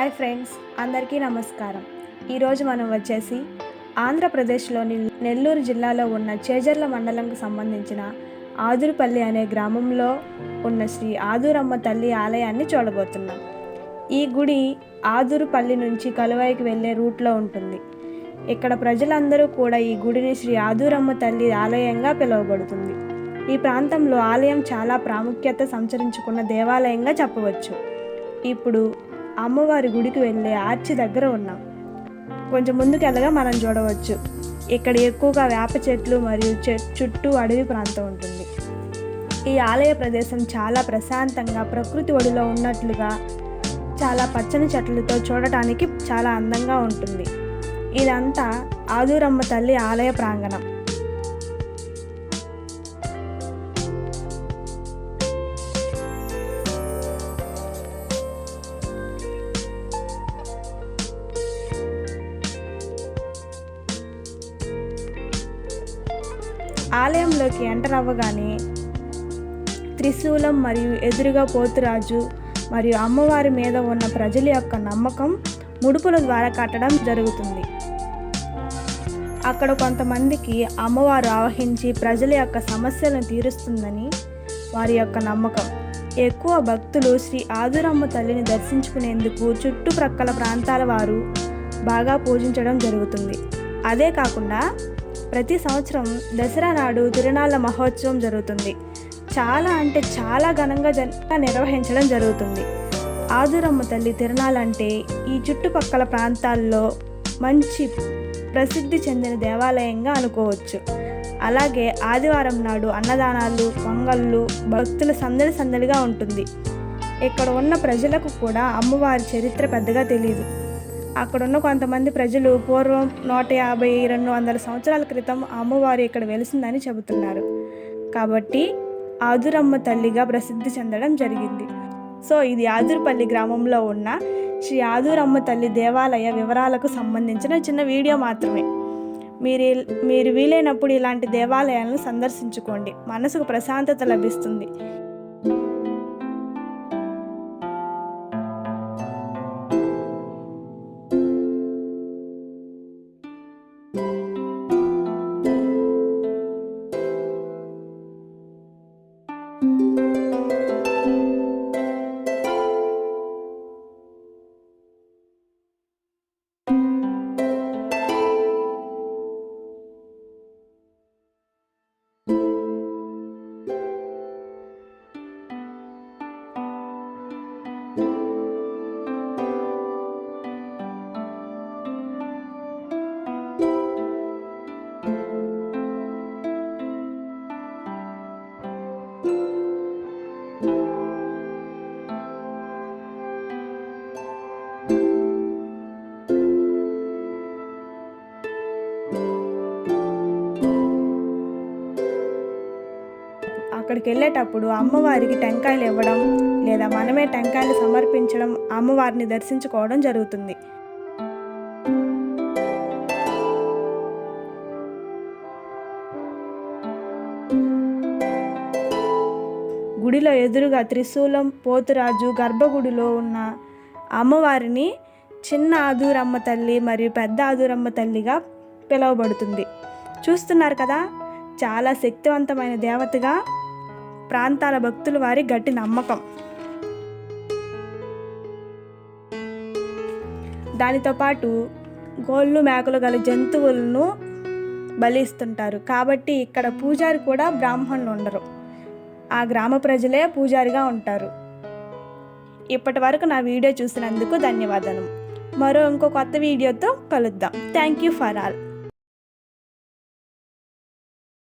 Hi friends అందరికీ నమస్కారం. ఈరోజు మనం వచ్చేసి ఆంధ్రప్రదేశ్లోని నెల్లూరు జిల్లాలో ఉన్న చేజర్ల మండలంకు సంబంధించిన ఆదురుపల్లి అనే గ్రామంలో ఉన్న శ్రీ ఆదురమ్మ తల్లి ఆలయాన్ని చూడబోతున్నాం. ఈ గుడి ఆదురుపల్లి నుంచి కలువైకి వెళ్ళే రూట్లో ఉంటుంది. ఇక్కడ ప్రజలందరూ కూడా ఈ గుడిని శ్రీ ఆదురమ్మ తల్లి ఆలయంగా పిలువబడుతుంది. ఈ ప్రాంతంలో ఆలయం చాలా ప్రాముఖ్యత సంచరించుకున్న దేవాలయంగా చెప్పవచ్చు. ఇప్పుడు అమ్మవారి గుడికి వెళ్ళే ఆర్చి దగ్గర ఉన్నాం. కొంచెం ముందుకెళ్ళగా మనం చూడవచ్చు. ఇక్కడ ఎక్కువగా వేప చెట్లు మరియు చె- చుట్టూ అడవి ప్రాంతం ఉంటుంది. ఈ ఆలయ ప్రదేశం చాలా ప్రశాంతంగా ప్రకృతి ఒడిలో ఉన్నట్లుగా చాలా పచ్చని చెట్లతో చూడటానికి చాలా అందంగా ఉంటుంది. ఇదంతా ఆదూరమ్మ తల్లి ఆలయ ప్రాంగణం. ఆలయంలోకి ఎంటర్ అవ్వగానే త్రిశూలం మరియు ఎదురుగా పోతురాజు మరియు అమ్మవారి మీద ఉన్న ప్రజల యొక్క నమ్మకం ముడుపుల ద్వారా కట్టడం జరుగుతుంది. అక్కడ కొంతమందికి అమ్మవారు ఆవహించి ప్రజల యొక్క సమస్యలను తీరుస్తుందని వారి యొక్క నమ్మకం. ఎక్కువ భక్తులు శ్రీ ఆదురమ్మ తల్లిని దర్శించుకునేందుకు చుట్టుప్రక్కల ప్రాంతాల వారు బాగా పూజించడం జరుగుతుంది. అదే కాకుండా ప్రతి సంవత్సరం దసరా నాడు తిరునాళ్ళ మహోత్సవం జరుగుతుంది. చాలా అంటే చాలా ఘనంగా జన్ నిర్వహించడం జరుగుతుంది. ఆదురమ్మ తల్లి తిరునాళ్ళంటే ఈ చుట్టుపక్కల ప్రాంతాల్లో మంచి ప్రసిద్ధి చెందిన దేవాలయంగా అనుకోవచ్చు. అలాగే ఆదివారం నాడు అన్నదానాలు పొంగళ్ళు భక్తుల సందడి సందడిగా ఉంటుంది. ఇక్కడ ఉన్న ప్రజలకు కూడా అమ్మవారి చరిత్ర పెద్దగా తెలియదు అక్కడున్న కొంతమంది ప్రజలు పూర్వం నూట యాభై రెండు వందల సంవత్సరాల క్రితం అమ్మవారు ఇక్కడ వెలిసిందని చెబుతున్నారు. కాబట్టి ఆదురమ్మ తల్లిగా ప్రసిద్ధి చెందడం జరిగింది. సో ఇది ఆదురుపల్లి గ్రామంలో ఉన్న శ్రీ ఆదురమ్మ తల్లి దేవాలయ వివరాలకు సంబంధించిన చిన్న వీడియో మాత్రమే. మీరు మీరు వీలైనప్పుడు ఇలాంటి దేవాలయాలను సందర్శించుకోండి. మనసుకు ప్రశాంతత లభిస్తుంది. అక్కడికి వెళ్ళేటప్పుడు అమ్మవారికి టెంకాయలు ఇవ్వడం లేదా మనమే టెంకాయలు సమర్పించడం అమ్మవారిని దర్శించుకోవడం జరుగుతుంది. గుడిలో ఎదురుగా త్రిశూలం పోతురాజు గర్భగుడిలో ఉన్న అమ్మవారిని చిన్న ఆదూరమ్మ తల్లి మరియు పెద్ద ఆదూరమ్మ తల్లిగా పిలువబడుతుంది. చూస్తున్నారు కదా చాలా శక్తివంతమైన దేవతగా ప్రాంతాల భక్తుల వారి గట్టి నమ్మకం. దానితో పాటు గోళ్ళు మేకలు గల జంతువులను బలిస్తుంటారు. కాబట్టి ఇక్కడ పూజారి కూడా బ్రాహ్మణులు ఉండరు. ఆ గ్రామ ప్రజలే పూజారిగా ఉంటారు. ఇప్పటి వరకు నా వీడియో చూసినందుకు ధన్యవాదాలు. మరో ఇంకో కొత్త వీడియోతో కలుద్దాం. Thank you for all